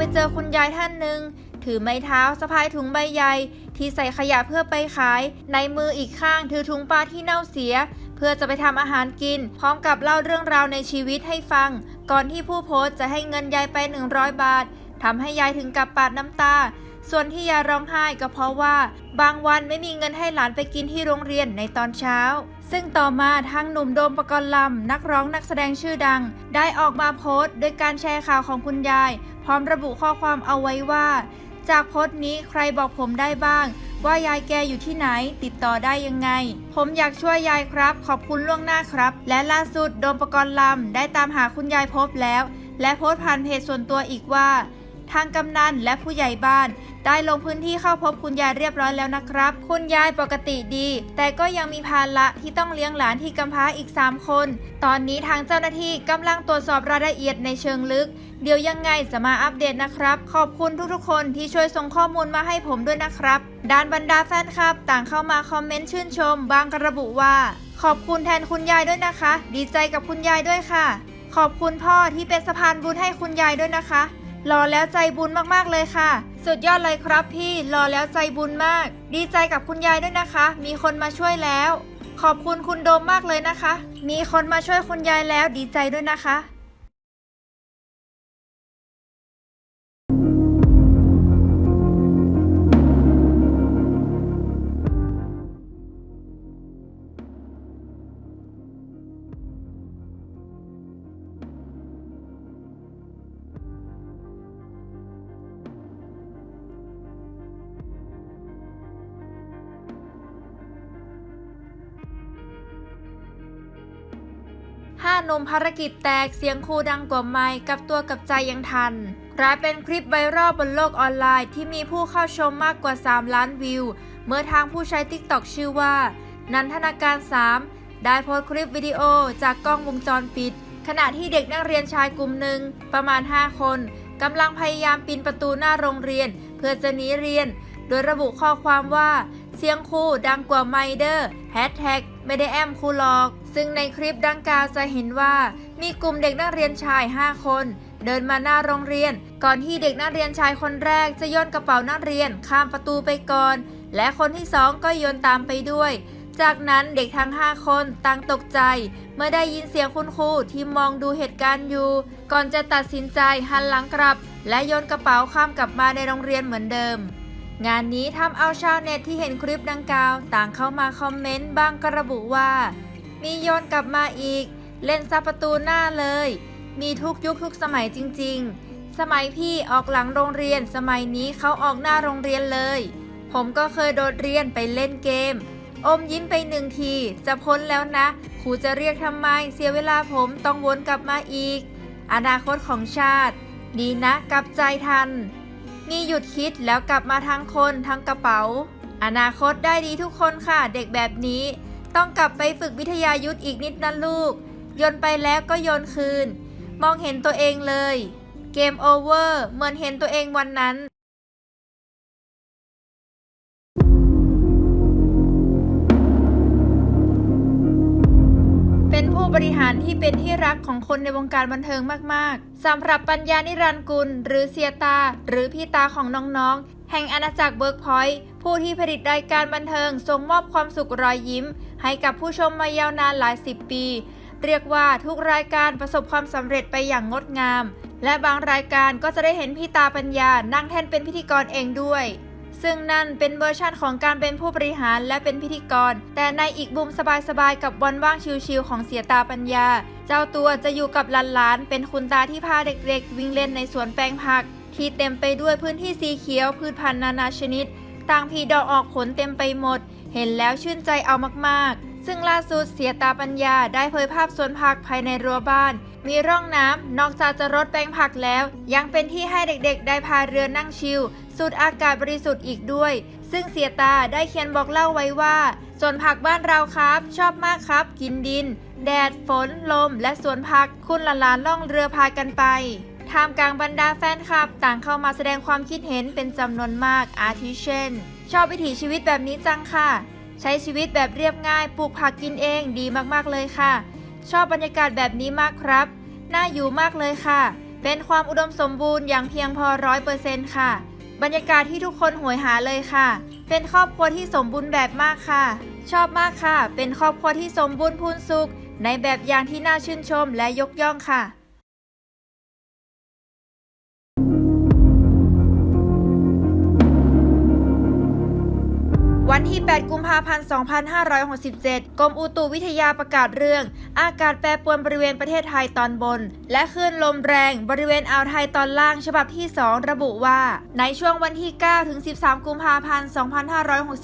ไปเจอคุณยายท่านหนึ่งถือไม้เท้าสะพายถุงใบใหญ่ที่ใส่ขยะเพื่อไปขาย ในมืออีกข้างถือถุงปลาที่เน่าเสีย เพื่อจะไปทำอาหารกิน พร้อมกับเล่าเรื่องราวในชีวิตให้ฟัง ก่อนที่ผู้โพสต์จะให้เงินยายไป 100 บาททำให้ยายถึงกับปาดน้ำตา ส่วนที่ยายร้องไห้ก็เพราะว่า บางวันไม่มีเงินให้หลานไปกินที่โรงเรียนในตอนเช้า ซึ่งต่อมาทางหนุ่มโดมปกรณ์ลำนักร้องนักแสดงชื่อดัง ได้ออกมาโพสต์โดยการแชร์ข่าวของคุณยาย ร้อมระบุข้อความเอาไว้ว่า จากโพสต์นี้ใครบอกผมได้บ้าง ว่ายายแกอยู่ที่ไหน ติดต่อได้ยังไง ผมอยากช่วยยายครับ ขอบคุณล่วงหน้าครับ และล่าสุดโดมปกรณ์ลำได้ตามหาคุณยายพบแล้ว และโพสต์ผ่านเพจส่วนตัวอีกว่า ทางกำนันและผู้ใหญ่บ้าน ได้ลงพื้นที่เข้าพบคุณยายเรียบร้อยแล้วนะครับ คุณยายปกติดี แต่ก็ยังมีภาระที่ต้องเลี้ยงหลานที่กำพร้าอีก 3 คน ตอนนี้ทางเจ้าหน้าที่กำลังตรวจสอบรายละเอียดในเชิงลึก เดี๋ยวยังไงจะมาอัปเดตนะครับ ขอบคุณทุกๆ คนที่ช่วยส่งข้อมูลมาให้ผมด้วยนะครับด้านบรรดาแฟนคลับ ต่างเข้ามาคอมเมนต์ชื่นชม บางกระบุว่า ขอบคุณแทนคุณยายด้วยนะคะ ดีใจกับคุณยายด้วยค่ะ ขอบคุณพ่อที่เป็นสะพานบุญให้คุณยายด้วยนะคะ รอแล้วใจบุญมากๆเลยค่ะ สุดยอดเลยครับพี่รอแล้วใจบุญมาก ดีใจกับคุณยายด้วยนะคะ มีคนมาช่วยแล้ว ขอบคุณคุณโดมมากเลยนะคะ มีคนมาช่วยคุณยายแล้วดีใจด้วยนะคะ หนุ่มภารกิจแตกเสียงครูดังกว่าไม่กับตัวกับใจยังทันกลายเป็นคลิปไวรัลบนโลกออนไลน์ที่มีผู้เข้าชมมากกว่า 3 ล้านวิว เมื่อทางผู้ใช้ TikTok ชื่อว่า นันทนาการ 3 ได้โพสต์คลิปวิดีโอจากกล้องวงจรปิด ขณะที่เด็กนักเรียนชายกลุ่มหนึ่งประมาณ 5 คนกำลังพยายามปีนประตูหน้าโรงเรียน เพื่อจะหนีเรียน โดยระบุข้อความว่า เสียงครูดังกว่าไมเดอร์แฮชแท็กไม่ได้แอมครูหรอก ซึ่งในคลิปดังกล่าวจะเห็นว่า มีกลุ่มเด็กนักเรียนชาย 5 คน เดินมาหน้าโรงเรียน ก่อนที่เด็กนักเรียนชายคนแรกจะโยนกระเป๋านักเรียนข้ามประตูไปก่อน และคนที่สองก็โยนตามไปด้วย จากนั้นเด็กทั้ง 5 คนต่างตกใจ เมื่อได้ยินเสียงคุณครูที่มองดูเหตุการณ์อยู่ ก่อนจะตัดสินใจหันหลังกลับ และโยนกระเป๋าข้ามกลับมาในโรงเรียนเหมือนเดิมงานนี้ทำเอาชาวเน็ตที่เห็นคลิปดังกล่าว ต่างเข้ามาคอมเมนต์ บางกระบุว่า มีโยนกลับมาอีก เล่นซับประตูหน้าเลย มีทุกยุคทุกสมัยจริง ๆ สมัยพี่ออกหลังโรงเรียนสมัยนี้เขาออกหน้าโรงเรียนเลย ผมก็เคยโดดเรียนไปเล่นเกม อมยิ้มไปหนึ่งที จะพ้นแล้วนะครูจะเรียกทำไม เสียเวลาผมต้องวนกลับมาอีก อนาคตของชาติ ดีนะกลับใจทัน มีหยุดคิดแล้วกลับมาทั้งคนทั้งกระเป๋า อนาคตได้ดีทุกคนค่ะ เด็กแบบนี้ ต้องกลับไปฝึกวิทยายุทธอีกนิดนะลูก โยนไปแล้วก็โยนคืน มองเห็นตัวเองเลย เกมโอเวอร์เหมือนเห็นตัวเองวันนั้นเป็นผู้บริหารที่เป็นที่รักของคนในวงการบันเทิงมาก ๆ สำหรับปัญญานิรันกุล หรือเสียตา หรือพี่ตาของน้อง ๆ แห่งอาณาจักรเบิร์กพอยต์ผู้ที่ผลิตรายการบันเทิงส่งมอบความสุขรอยยิ้ม ให้กับผู้ชมมายาวนานหลายสิบปี เรียกว่าทุกรายการประสบความสำเร็จไปอย่างงดงาม และบางรายการก็จะได้เห็นพี่ตาปัญญานั่งแท่นเป็นพิธีกรเองด้วยซึ่งนั่นเป็นเวอร์ชั่นของการเป็นผู้บริหารและเป็นพิธีกร แต่ในอีกมุมสบายๆ กับวันว่างชิลๆของเสียตาปัญญา เจ้าตัวจะอยู่กับหลานๆ เป็นคุณตาที่พาเด็กๆ วิ่งเล่นในสวนแปลงผัก ที่เต็มไปด้วยพื้นที่สีเขียวพืชพันธุ์นานาชนิด ต่างพีดอกออกผลเต็มไปหมด เห็นแล้วชื่นใจเอามากๆ ซึ่งล่าสุดเสียตาปัญญาได้เผยภาพสวนผักภายในรั้วบ้าน มีร่องน้ำนอกจากจะรดแปลงผักแล้ว ยังเป็นที่ให้เด็กๆ ได้พาเรือนั่งชิลสูดอากาศบริสุทธิ์อีกด้วย ซึ่งเสียตาได้เขียนบอกเล่าไว้ว่าสวนผักบ้านเราครับ ชอบมากครับ กินดิน แดดฝนลม และสวนผักคุณหลานๆล่องเรือพากันไป ท่ามกลางบรรดาแฟนคลับ ต่างเข้ามาแสดงความคิดเห็นเป็นจำนวนมากอาทิเช่น ชอบวิถีชีวิตแบบนี้จังค่ะ ใช้ชีวิตแบบเรียบง่ายปลูกผักกินเองดีมากๆเลยค่ะ ชอบบรรยากาศแบบนี้มากครับ น่าอยู่มากเลยค่ะ เป็นความอุดมสมบูรณ์อย่างเพียงพอร้อยเปอร์เซ็นต์ค่ะ บรรยากาศที่ทุกคนหวยหาเลยค่ะ เป็นครอบครัวที่สมบูรณ์แบบมากค่ะ ชอบมากค่ะ เป็นครอบครัวที่สมบูรณ์พูนสุขในแบบอย่างที่น่าชื่นชมและยกย่องค่ะ วันที่ 8 กุมภาพันธ์ 2567 กรมอุตุวิทยาประกาศเรื่อง อากาศแปรปรวนบริเวณประเทศไทยตอนบน และคลื่นลมแรงบริเวณอ่าวไทยตอนล่างฉบับที่ 2 ระบุว่า ในช่วงวันที่ 9 ถึง 13 กุมภาพันธ์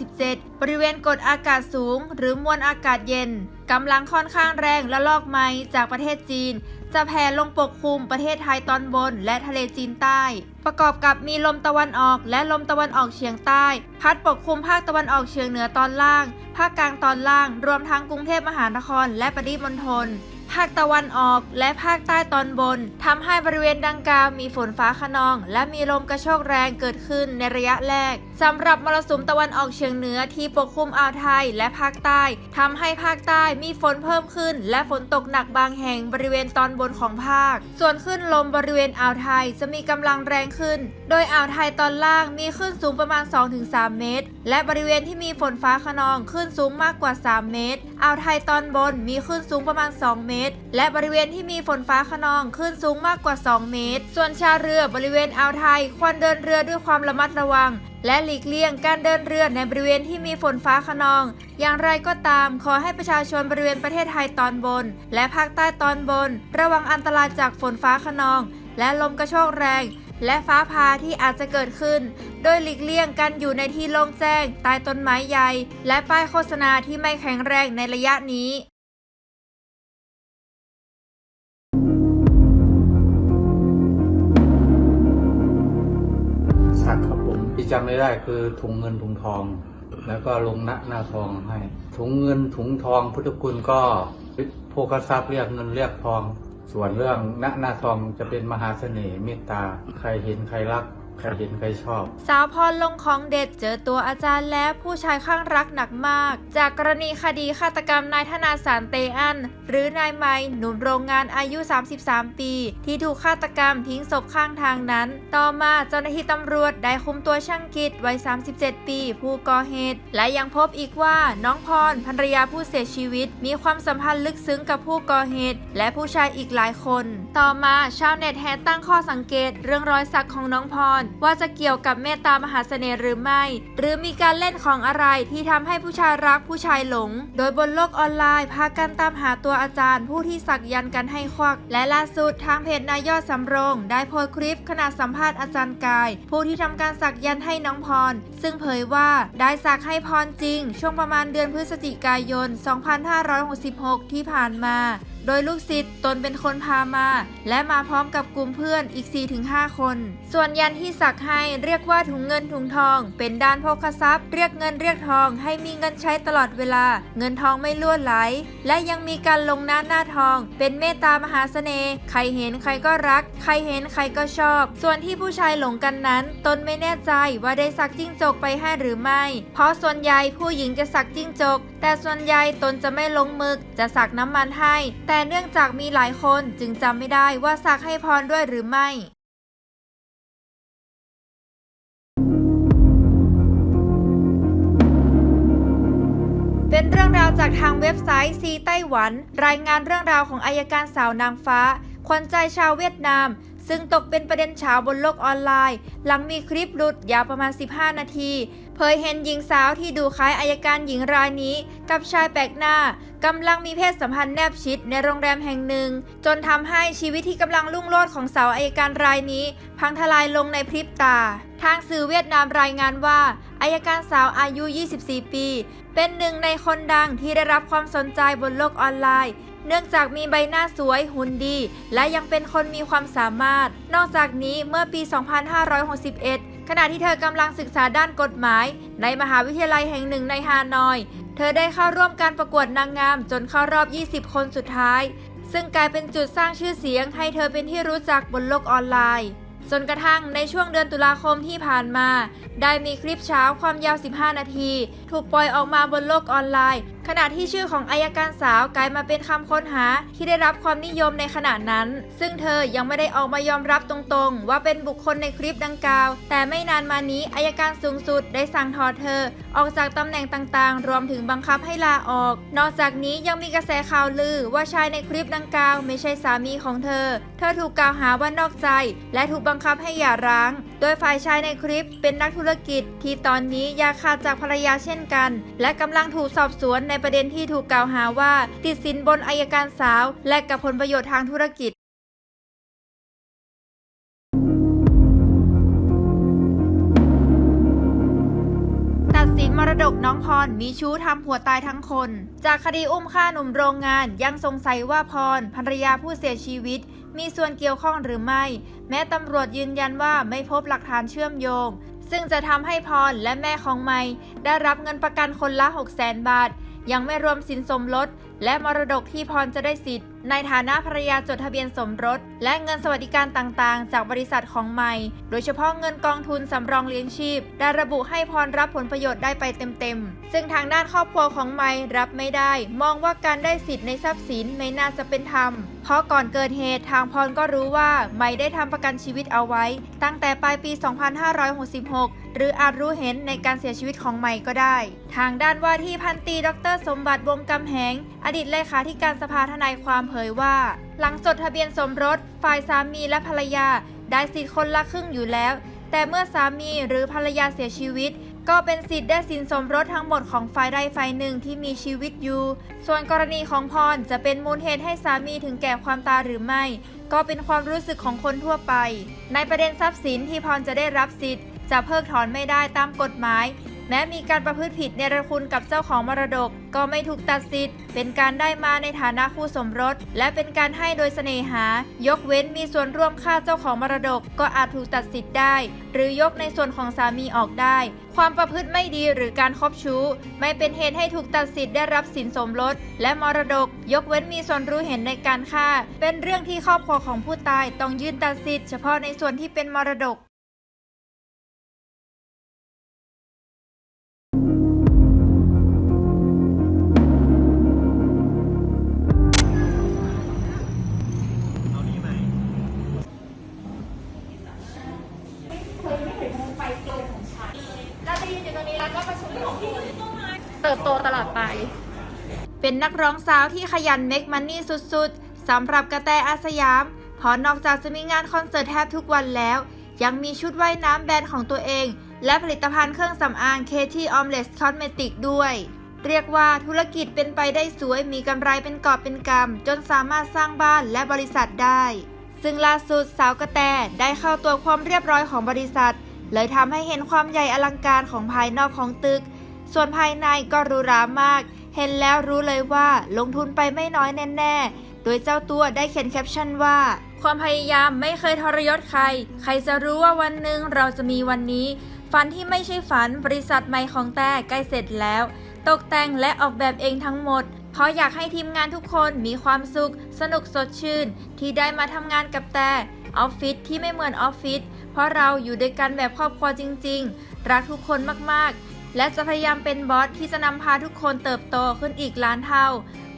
2567 บริเวณกดอากาศสูง หรือมวลอากาศเย็นกำลังค่อนข้างแรงและลอกไม้จากประเทศจีน จะแผ่ลงปกคลุมประเทศไทยตอนบน และทะเลจีนใต้ ประกอบกับมีลมตะวันออกและลมตะวันออกเฉียงใต้ พัดปกคลุมภาคตะวันออกเฉียงเหนือตอนล่าง ภาคกลางตอนล่าง รวมทั้งกรุงเทพมหานครและปริมณฑล ภาคตะวันออก และภาคใต้ตอนบนทำให้บริเวณดังกล่าวมีฝนฟ้าขนอง และมีลมกระโชกแรงเกิดขึ้นในระยะแรกสำหรับมรสุมตะวันออกเฉียงเหนือที่ปกคลุมอ่าวไทยและภาคใต้ทำให้ภาคใต้มีฝนเพิ่มขึ้น และฝนตกหนักบางแห่งบริเวณตอนบนของภาค ส่วนขึ้นลมบริเวณอ่าวไทยจะมีกำลังแรงขึ้น โดยอ่าวไทยตอนล่างมีคลื่นสูงประมาณ 2-3 เมตร และบริเวณที่มีฝนฟ้าขนองคลื่นสูงมากกว่า 3 เมตร อ่าวไทยตอนบนมีคลื่นสูงประมาณ 2 เมตร และบริเวณที่มีฝนฟ้าขนองคลื่นสูงมากกว่า 2 เมตร ส่วนชาวเรือบริเวณอ่าวไทยควรเดินเรือด้วยความระมัดระวัง และหลีกเลี่ยงการเดินเรือในบริเวณที่มีฝนฟ้าขนอง อย่างไรก็ตาม ขอให้ประชาชนบริเวณประเทศไทยตอนบน และภาคใต้ตอนบน ระวังอันตรายจากฝนฟ้าขนอง และลมกระโชกแรง และฟ้าผ่าที่อาจจะเกิดขึ้น โดยหลีกเลี่ยงการอยู่ในที่โล่งแจ้ง ใต้ต้นไม้ใหญ่ และป้ายโฆษณาที่ไม่แข็งแรงในระยะนี้สักครับผมที่จำไม่ได้คือถุงเงินถุงทอง แล้วก็ลงหน้าหน้าทองให้ ถุงเงินถุงทองพุทธคุณก็โภคทรัพย์เรียกเงินเรียกทอง ส่วนเรื่องหน้าหน้าทองจะเป็นมหาเสน่ห์เมตตา ใครเห็นใครรัก ใครเห็นใครชอบ สาวพรลงของเด็ดเจอตัวอาจารย์แล้วผู้ชายข้างรักหนักมาก จากกรณีคดีฆาตกรรมนายธนาสารเตอัน หรือนายไมหนุ่มโรงงานอายุ 33 ปี ที่ถูกฆาตกรรมทิ้งศพข้างทางนั้น ต่อมาเจ้าหน้าที่ตำรวจได้คุมตัวช่างกิจวัย 37 ปี ผู้ก่อเหตุ และยังพบอีกว่าน้องพรภรรยาผู้เสียชีวิต มีความสัมพันธ์ลึกซึ้งกับผู้ก่อเหตุ และผู้ชายอีกหลายคน ต่อมาชาวเน็ตแห่ตั้งข้อสังเกต เรื่องรอยสักของน้องพรว่าจะเกี่ยวกับเมตตามหาเสน่ห์หรือไม่ หรือมีการเล่นของอะไรที่ทำให้ผู้ชายรักผู้ชายหลง โดยบนโลกออนไลน์พากันตามหาตัวอาจารย์ ผู้ที่สักยันต์กันให้ควัก และล่าสุดทางเพจนายยอดสำโรง ได้โพสต์คลิปขณะสัมภาษณ์อาจารย์กาย ผู้ที่ทำการสักยันต์ให้น้องพร ซึ่งเผยว่าได้สักให้พรจริง ช่วงประมาณเดือนพฤศจิกายน 2566 ที่ผ่านมา โดยลูกศิษย์ตนเป็นคนพามา และมาพร้อมกับกลุ่มเพื่อนอีก 4-5 คน ส่วนยันที่สักให้เรียกว่าถุงเงินถุงทอง เป็นด้านโภคทรัพย์ เรียกเงินเรียกทอง ให้มีเงินใช้ตลอดเวลา เงินทองไม่ล่วไหล และยังมีการลงหน้าหน้าทอง เป็นเมตตามหาเสน่ห์ใครเห็นใครก็รัก ใครเห็นใครก็ชอบ ส่วนที่ผู้ชายหลงกันนั้น ตนไม่แน่ใจว่าได้สักจิ้งจกไปให้หรือไม่ เพราะส่วนใหญ่ผู้หญิงจะสักจิ้งจก แต่ส่วนใหญ่ตนจะไม่ลงมึกจะสักน้ำมันให้ แต่เนื่องจากมีหลายคนจึงจำไม่ได้ว่าสักให้พรด้วยหรือไม่เป็นเรื่องราวจากทางเว็บไซต์ซีไต้หวัน รายงานเรื่องราวของอายการสาวนางฟ้า ขวัญใจชาวเวียดนาม ซึ่งตกเป็นประเด็นเช้าบนโลกออนไลน์ หลังมีคลิปหลุดยาวประมาณ 15 นาที เผยเห็นหญิงสาวที่ดูคล้ายอายการหญิงรายนี้ กับชายแปลกหน้ากำลังมีเพศสัมพันธ์แนบชิดในโรงแรมแห่งหนึ่ง จนทำให้ชีวิตที่กำลังรุ่งโรจน์ของสาวอายการรายนี้ พังทลายลงในพริบตา ทางสื่อเวียดนามรายงานว่า อายการสาวอายุ 24 ปี เป็นหนึ่งในคนดังที่ได้รับความสนใจบนโลกออนไลน์ เนื่องจากมีใบหน้าสวยหุ่นดี และยังเป็นคนมีความสามารถ นอกจากนี้เมื่อปี 2561 ขณะที่เธอกำลังศึกษาด้านกฎหมาย ในมหาวิทยาลัยแห่งหนึ่งในฮานอย เธอได้เข้าร่วมการประกวดนางงามจนเข้ารอบ 20 คนสุดท้าย ซึ่งกลายเป็นจุดสร้างชื่อเสียงให้เธอเป็นที่รู้จักบนโลกออนไลน์ จนกระทั่งในช่วงเดือนตุลาคมที่ผ่านมา ได้มีคลิปเช้าความยาว 15 นาที ถูกปล่อยออกมาบนโลกออนไลน์ ขณะที่ชื่อของอายการสาวกลายมาเป็นคำค้นหาที่ได้รับความนิยมในขณะนั้น ซึ่งเธอยังไม่ได้ออกมายอมรับตรงๆ ว่าเป็นบุคคลในคลิปดังกล่าว แต่ไม่นานมานี้อายการสูงสุดได้สั่งถอดเธอ ออกจากตำแหน่งต่างๆ รวมถึงบังคับให้ลาออก นอกจากนี้ยังมีกระแสข่าวลือว่าชายในคลิปดังกล่าว ไม่ใช่สามีของเธอ เธอถูกกล่าวหาว่านอกใจ และถูกบังคับให้หย่าร้าง โดยฝ่ายชายในคลิปเป็นนักธุรกิจที่ตอนนี้อยาขาดจากภรรยาเช่นกัน และกำลังถูกสอบสวนในประเด็นที่ถูกกล่าวหาว่า ติดสินบนอายการสาว และกับผลประโยชน์ทางธุรกิจตัดสินมรดกน้องพรมีชู้ทำผัวตายทั้งคน จากคดีอุ้มฆ่าหนุ่มโรงงานยังสงสัยว่าพรภรรยาผู้เสียชีวิต มีส่วนเกี่ยวข้องหรือไม่ แม้ตำรวจยืนยันว่าไม่พบหลักฐานเชื่อมโยง ซึ่งจะทำให้พรและแม่ของไม่ได้รับเงินประกันคนละ 6 0 0 0 0 0 บาท ยังไม่รวมสินสมรสและมรดกที่พรจะได้สิทธิ์ ในฐานะภรรยาจดทะเบียนสมรส และเงินสวัสดิการต่างๆ จากบริษัทของไมค์โดยเฉพาะเงินกองทุนสำรองเลี้ยงชีพ ได้ระบุให้พรรับผลประโยชน์ได้ไปเต็มๆ ซึ่งทางด้านครอบครัวของไมค์รับไม่ได้ มองว่าการได้สิทธิ์ในทรัพย์สินไม่น่าจะเป็นธรรม เพราะก่อนเกิดเหตุทางพรก็รู้ว่าไมค์ได้ทำประกันชีวิตเอาไว้ ตั้งแต่ปลายปี 2566หรืออาจรู้เห็นในการเสียชีวิตของไมค์ก็ได้ ทางด้านว่าที่พันตีดร สมบัติวงกำแหง อดีตเลขาธิการสภาทนายความเผยว่า หลังจดทะเบียนสมรส ฝ่ายสามีและภรรยาได้สิทธิ์คนละครึ่งอยู่แล้ว แต่เมื่อสามีหรือภรรยาเสียชีวิต ก็เป็นสิทธิ์ได้สินสมรสทั้งหมดของฝ่ายใดฝ่ายหนึ่งที่มีชีวิตอยู่ ส่วนกรณีของพรจะเป็นมูลเหตุให้สามีถึงแก่ความตายหรือไม่ ก็เป็นความรู้สึกของคนทั่วไป ในประเด็นทรัพย์สินที่พรจะได้รับสิทธิ์ จะเพิกถอนไม่ได้ตามกฎหมาย แม้มีการประพฤติผิดเนรคุณกับเจ้าของมรดก ก็ไม่ถูกตัดสิทธิ์ เป็นการได้มาในฐานะคู่สมรส และเป็นการให้โดยเสน่หา ยกเว้นมีส่วนร่วมฆ่าเจ้าของมรดก ก็อาจถูกตัดสิทธิ์ได้ หรือยกในส่วนของสามีออกได้ ความประพฤติไม่ดีหรือการคบชู้ ไม่เป็นเหตุให้ถูกตัดสิทธิ์ได้รับสินสมรส และมรดก ยกเว้นมีส่วนรู้เห็นในการฆ่า เป็นเรื่องที่ครอบครัวของผู้ตายต้องยื่นตัดสิทธิ์เฉพาะในส่วนที่เป็นมรดก เป็นนักร้องสาวที่ขยันเมคมันนี่สุดๆสำหรับกระแตอาสยามเพราะนอกจากจะมีงานคอนเสิร์ตแทบทุกวันแล้ว ยังมีชุดว่ายน้ำแบรนด์ของตัวเอง และผลิตภัณฑ์เครื่องสำอาง KT o m l e s Cosmetic ด้วย เรียกว่าธุรกิจเป็นไปได้สวยมีกำไรเป็นกอบเป็นกำจนสามารถสร้างบ้านและบริษัทได้ ซึ่งล่าสุดสาวกระแตได้เข้าตัวความเรียบร้อยของบริษัท เลยทำให้เห็นความใหญ่อลังการของภายนอกของตึก ส่วนภายในก็รูรามาก เห็นแล้วรู้เลยว่าลงทุนไปไม่น้อยแน่ๆ โดยเจ้าตัวได้เขียนแคปชั่นว่า ความพยายามไม่เคยทรยศใคร ใครจะรู้ว่าวันหนึ่งเราจะมีวันนี้ ฝันที่ไม่ใช่ฝันบริษัทใหม่ของแต่ใกล้เสร็จแล้ว ตกแต่งและออกแบบเองทั้งหมดเพราะอยากให้ทีมงานทุกคนมีความสุข สนุกสดชื่น ที่ได้มาทำงานกับแต่ออฟฟิศที่ไม่เหมือนออฟฟิศเพราะเราอยู่ด้วยกันแบบครอบครัวจริง ๆ รักทุกคนมากๆ และจะพยายามเป็นบอสที่จะนำพาทุกคนเติบโตขึ้นอีกล้านเท่า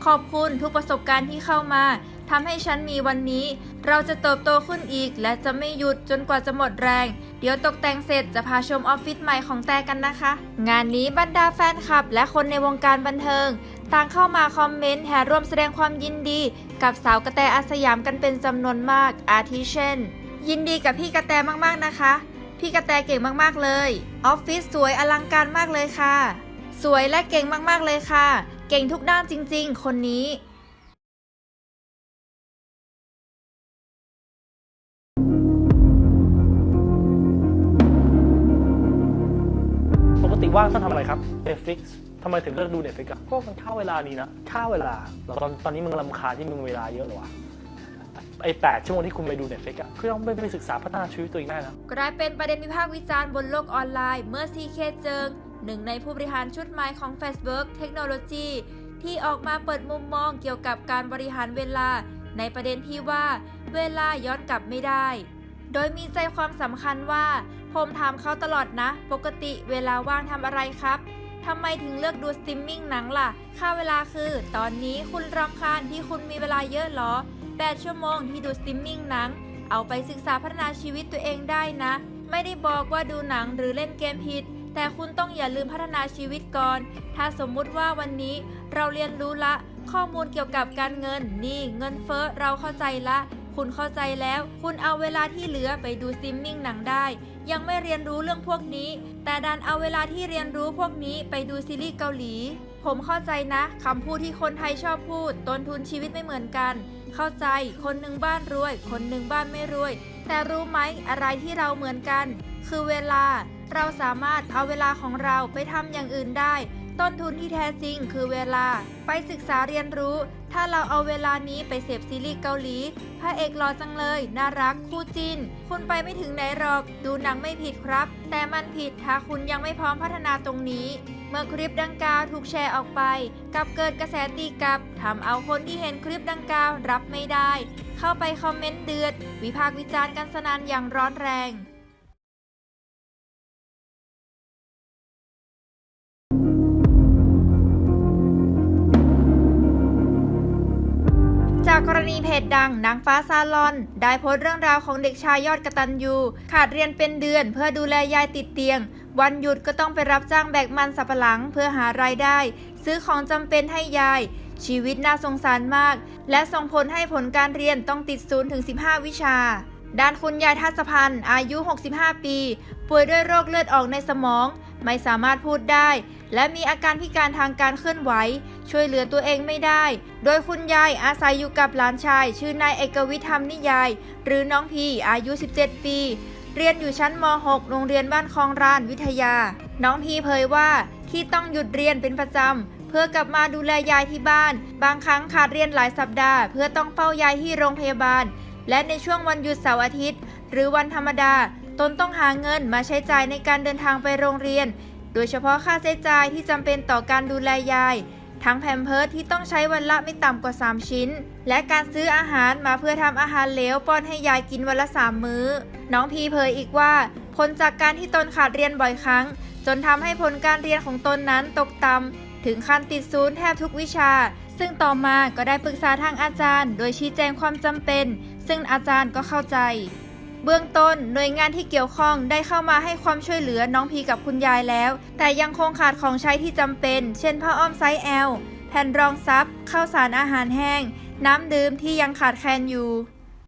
ขอบคุณทุกประสบการณ์ที่เข้ามาทำให้ฉันมีวันนี้ เราจะเติบโตขึ้นอีก และจะไม่หยุดจนกว่าจะหมดแรง เดี๋ยวตกแต่งเสร็จจะพาชมออฟฟิศใหม่ของแต่กันนะคะ งานนี้บรรดาแฟนคลับ และคนในวงการบันเทิง ต่างเข้ามาคอมเมนต์แห่ร่วมแสดงความยินดี กับสาวกระแตอาสยามกันเป็นจำนวนมาก อาทิเช่น ยินดีกับพี่กระแตมากๆนะคะ พี่กระแตเก่งมากๆเลย ออฟฟิศสวยอลังการมากเลยค่ะ สวยและเก่งมากๆเลยค่ะ เก่งทุกด้านจริง ๆ คนนี้ ปกติว่างต้องทำอะไรครับ Netflix ทำไมถึงเลือกดู Netflix อะก็มันค่าเวลาดีนะค่าเวลาแล้วตอนตอนนี้มึงลำคาญที่มึงเวลาเยอะเหรอวะ ไอ้แปดชั่วโมงที่คุณไปดู Netflix อะคือต้องไปไปศึกษาพัฒนาชีวิตตัวเองได้นะกลายเป็นประเด็นวิพากษ์วิจารณ์บนโลกออนไลน์ เมื่อซีเคเจิง หนึ่งในผู้บริหารชุดใหม่ของ Facebook เทคโนโลยีที่ออกมาเปิดมุมมองเกี่ยวกับการบริหารเวลา ในประเด็นที่ว่า เวลาย้อนกลับไม่ได้ โดยมีใจความสำคัญว่า ผมถามเขาตลอดนะ ปกติเวลาว่างทำอะไรครับทำไมถึงเลือกดูสตรีมมิ่งหนังล่ะ ค่าเวลาคือ ตอนนี้คุณรำคาญที่คุณมีเวลาเยอะหรอ 8 ชั่วโมงที่ดูสตรีมมิ่งหนัง เอาไปศึกษาพัฒนาชีวิตตัวเองได้นะ ไม่ได้บอกว่าดูหนังหรือเล่นเกมผิด แต่คุณต้องอย่าลืมพัฒนาชีวิตก่อน ถ้าสมมุติว่าวันนี้เราเรียนรู้ละ ข้อมูลเกี่ยวกับการเงินนี่เงินเฟ้อเราเข้าใจละคุณเข้าใจแล้ว คุณเอาเวลาที่เหลือไปดูสตรีมมิ่งหนังได้ ยังไม่เรียนรู้เรื่องพวกนี้ แต่ดันเอาเวลาที่เรียนรู้พวกนี้ไปดูซีรีส์เกาหลี ผมเข้าใจนะคำพูดที่คนไทยชอบพูด ต้นทุนชีวิตไม่เหมือนกัน เข้าใจ คนหนึ่งบ้านรวย คนหนึ่งบ้านไม่รวย แต่รู้ไหมอะไรที่เราเหมือนกัน คือเวลา เราสามารถเอาเวลาของเราไปทำอย่างอื่นได้ ต้นทุนที่แท้จริงคือเวลา ไปศึกษาเรียนรู้ ถ้าเราเอาเวลานี้ไปเสพซีรีส์เกาหลี พระเอกหล่อจังเลย น่ารักคู่จิน คุณไปไม่ถึงไหนหรอก ดูหนังไม่ผิดครับ แต่มันผิดถ้าคุณยังไม่พร้อมพัฒนาตรงนี้ เมื่อคลิปดังกล่าวถูกแชร์ออกไปกับเกิดกระแสตีกลับทำเอาคนที่เห็นคลิปดังกล่าวรับไม่ได้ เข้าไปคอมเมนต์เดือด วิพากษ์วิจารณ์กันสนันอย่างร้อนแรง กรณีเพจดังนางฟ้าซาลอน ได้โพสต์เรื่องราวของเด็กชายยอดกระตันยูขาดเรียนเป็นเดือนเพื่อดูแลยายติดเตียง วันหยุดก็ต้องไปรับจ้างแบกมันสับปะหลังเพื่อหารายได้ ซื้อของจำเป็นให้ยาย ชีวิตน่าสงสารมาก และส่งผลให้ผลการเรียนต้องติดศูนย์ถึง 15 วิชาด้านคุณยายทัศพันธ์อายุ 65 ปี ป่วยด้วยโรคเลือดออกในสมอง ไม่สามารถพูดได้ และมีอาการพิการทางการเคลื่อนไหว ช่วยเหลือตัวเองไม่ได้ โดยคุณยายอาศัยอยู่กับหลานชาย ชื่อนายเอกวิธรรมนิยาย หรือน้องพีอายุ 17 ปี เรียนอยู่ชั้นม .6 โรงเรียนบ้านคลองรานวิทยา น้องพีเผยว่าที่ต้องหยุดเรียนเป็นประจำเพื่อกลับมาดูแลยายที่บ้าน บางครั้งขาดเรียนหลายสัปดาห์ เพื่อต้องเฝ้ายายที่โรงพยาบาล และในช่วงวันหยุดเสาร์อาทิตย์ หรือวันธรรมดา ตนต้องหาเงินมาใช้จ่ายในการเดินทางไปโรงเรียน โดยเฉพาะค่าใช้จ่ายที่จำเป็นต่อการดูแลยาย ทั้งแพมเพิร์สที่ต้องใช้วันละไม่ต่ำกว่า 3 ชิ้น และการซื้ออาหารมาเพื่อทำอาหารเหลวป้อนให้ยายกินวันละ3มื้อ น้องพีเผยอีกว่า ผลจากการที่ตนขาดเรียนบ่อยครั้ง จนทำให้ผลการเรียนของตนนั้นตกต่ำถึงขั้นติดศูนย์แทบทุกวิชา ซึ่งต่อมาก็ได้ปรึกษาทางอาจารย์ โดยชี้แจงความจำเป็น ซึ่งอาจารย์ก็เข้าใจ เบื้องต้นหน่วยงานที่เกี่ยวข้องได้เข้ามาให้ความช่วยเหลือน้องพีกับคุณยายแล้ว แต่ยังคงขาดของใช้ที่จำเป็น เช่นผ้าอ้อมไซส์ L แผ่นรองซับข้าวสารอาหารแห้ง น้ำดื่มที่ยังขาดแคลนอยู่